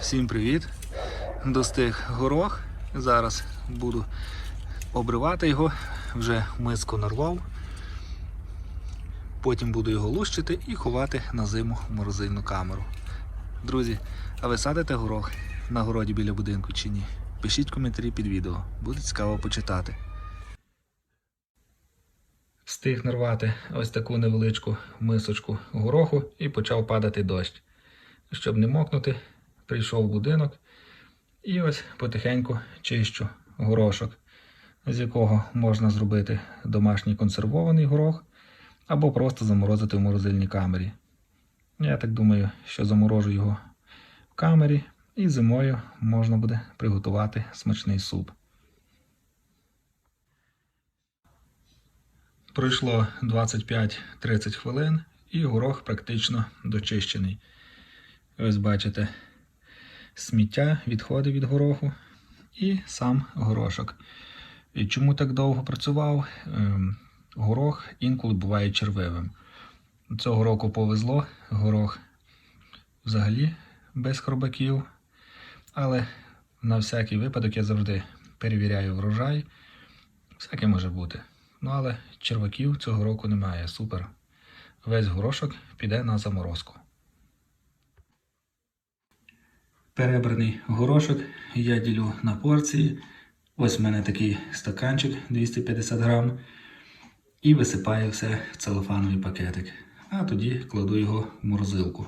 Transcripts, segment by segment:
Всім привіт! Достиг горох. Зараз буду обривати його, вже миску нарвав. Потім буду його лущити і ховати на зиму в морозильну камеру. Друзі, а ви садите горох на городі біля будинку чи ні? Пишіть коментарі під відео, буде цікаво почитати. Встиг нарвати ось таку невеличку мисочку гороху і почав падати дощ. Щоб не мокнути, прийшов в будинок і ось потихеньку чищу горошок, з якого можна зробити домашній консервований горох або просто заморозити в морозильній камері. Я так думаю, що заморожу його в камері і зимою можна буде приготувати смачний суп. Пройшло 25-30 хвилин і горох практично дочищений. Ось бачите, сміття, відходи від гороху і сам горошок. І чому так довго працював? Ем, Горох інколи буває червивим. Цього року повезло, горох взагалі без хробаків. Але на всякий випадок я завжди перевіряю врожай. Всяке може бути. Ну але черваків цього року немає. Супер. Весь горошок піде на заморозку. Перебраний горошок я ділю на порції. Ось в мене такий стаканчик 250 грам. І висипаю все в целофановий пакетик. А тоді кладу його в морозилку.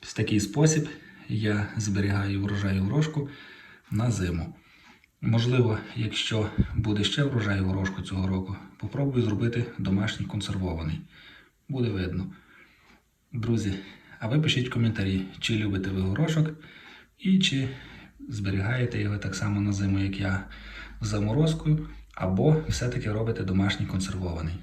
В такий спосіб я зберігаю врожай горошку на зиму. Можливо, якщо буде ще врожай горошку цього року, попробую зробити домашній консервований. Буде видно. Друзі, а ви пишіть в коментарі, чи любите ви горошок і чи зберігаєте його так само на зиму, як я, заморозкою, або все-таки робите домашній консервований.